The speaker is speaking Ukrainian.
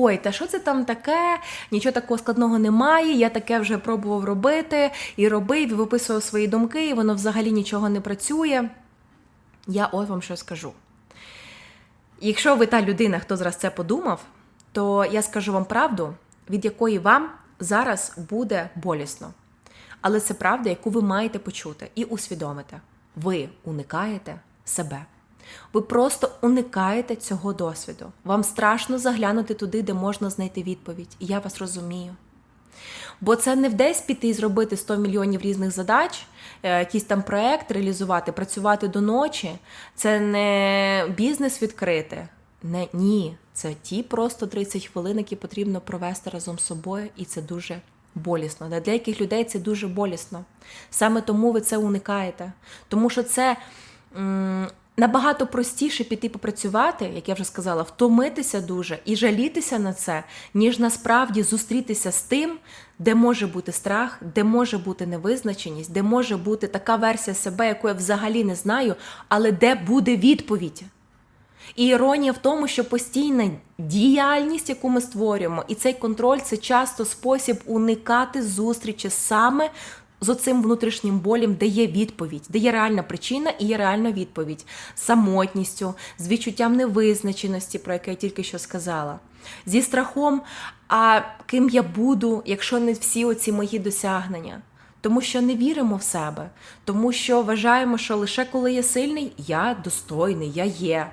Ой, та що це там таке? Нічого такого складного немає. Я таке вже пробував робити і робив, і виписував свої думки, і воно взагалі нічого не працює. Я от вам що скажу. Якщо ви та людина, хто зараз це подумав, то я скажу вам правду, від якої вам зараз буде болісно. Але це правда, яку ви маєте почути і усвідомити. Ви уникаєте себе. Ви просто уникаєте цього досвіду. Вам страшно заглянути туди, де можна знайти відповідь. І я вас розумію. Бо це не вдесь піти і зробити 100 мільйонів різних задач, е, якийсь там проект реалізувати, працювати до ночі. Це не бізнес відкрити. Не, ні, це ті просто 30 хвилин, які потрібно провести разом з собою, і це дуже болісно. Для деяких людей це дуже болісно. Саме тому ви це уникаєте. Тому що це набагато простіше піти попрацювати, як я вже сказала, втомитися дуже і жалітися на це, ніж насправді зустрітися з тим, де може бути страх, де може бути невизначеність, де може бути така версія себе, яку я взагалі не знаю, але де буде відповідь. І іронія в тому, що постійна діяльність, яку ми створюємо, і цей контроль це часто спосіб уникати зустрічі саме з оцим внутрішнім болем, де є відповідь, де є реальна причина і є реальна відповідь з самотністю, з відчуттям невизначеності, про яке я тільки що сказала, зі страхом, а ким я буду, якщо не всі оці мої досягнення. Тому що не віримо в себе, тому що вважаємо, що лише коли я сильний, я достойний, я є.